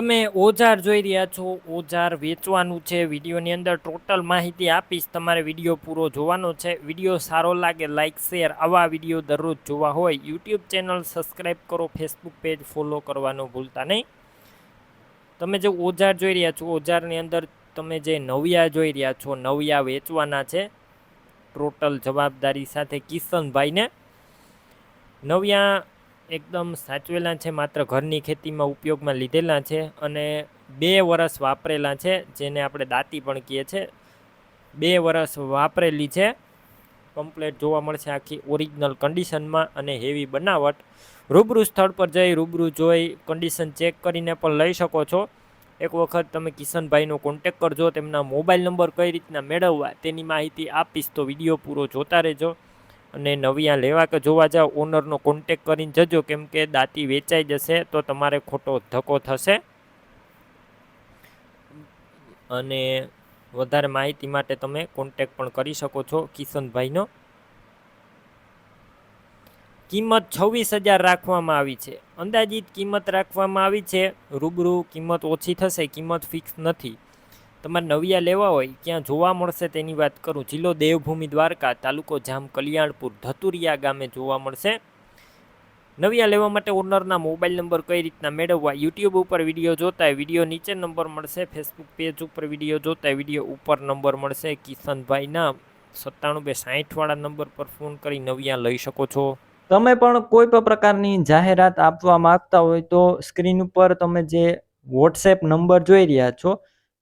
તમે ઓજાર જોઈ રહ્યા છો, ઓજાર વેચવાનું છે, વિડીયોની અંદર ટોટલ માહિતી આપીશ, તમારે વીડિયો પૂરો જોવાનો છે, વીડિયો સારો લાગે લાઇક શેર આવા વીડિયો દરરોજ જોવા હોય યુટ્યુબ ચેનલ સબસ્ક્રાઈબ કરો ફેસબુક પેજ ફોલો કરવાનું ભૂલતા નહીં. તમે જે ઓજાર જોઈ રહ્યા છો, ઓજારની અંદર તમે જે નવિયા જોઈ રહ્યા છો, નવિયા વેચવાના છે ટોટલ જવાબદારી સાથે કિશનભાઈને. નવિયા એકદમ સાચવેલા છે, માત્ર ઘરની ખેતીમાં ઉપયોગમાં લીધેલા છે અને બે વરસ વાપરેલા છે, જેને આપણે દાંતી પણ કહીએ છીએ બે વરસ વાપરેલી છે. કમ્પ્લેટ જોવા મળશે આખી ઓરિજિનલ કન્ડિશનમાં અને હેવી બનાવટ. રૂબરૂ સ્થળ પર જઈ, રૂબરૂ જોઈ, કન્ડિશન ચેક કરીને પણ લઈ શકો છો. એક વખત તમે કિશનભાઈનો કોન્ટેક કરજો, તેમના મોબાઈલ નંબર કઈ રીતના મેળવવા તેની માહિતી આપીશ, તો વીડિયો પૂરો જોતા રહેજો. અને નવિયા લેવા કે જોવા જાઓ ઓનરનો કોન્ટેક કરીને જજો, કેમ કે દાંતી વેચાઈ જશે તો તમારે ખોટો ધક્કો થશે. અને વધારે માહિતી માટે તમે કોન્ટેક પણ કરી શકો છો કિશનભાઈનો. કિંમત છવ્વીસ હજાર રાખવામાં આવી છે. અંદાજિત કિંમત રાખવામાં આવી છે. રૂબરૂ કિંમત ઓછી થશે, કિંમત ફિક્સ નથી. તમારે નવિયા લેવા હોય, ક્યાં જોવા મળશે તેની વાત કરું. જિલ્લો દેવભૂમિ દ્વારકા, તાલુકો જામ કલ્યાણપુર, ધતુરિયા ગામે જોવા મળશે. નવિયા લેવા માટે ઓનરના મોબાઈલ નંબર કઈ રીતના મેળવવા? યુટ્યુબ ઉપર વીડિયો જોતા વીડિયો નીચે નંબર મળશે. ફેસબુક પેજ ઉપર વીડિયો જોતા વીડિયો ઉપર નંબર મળશે. કિશનભાઈના સત્તાણું બે સાહીઠવાળા નંબર પર ફોન કરી નવિયા લઈ શકો છો. તમે પણ કોઈ પણ પ્રકારની જાહેરાત આપવા માંગતા હોય તો સ્ક્રીન ઉપર તમે જે વોટ્સએપ નંબર જોઈ રહ્યા છો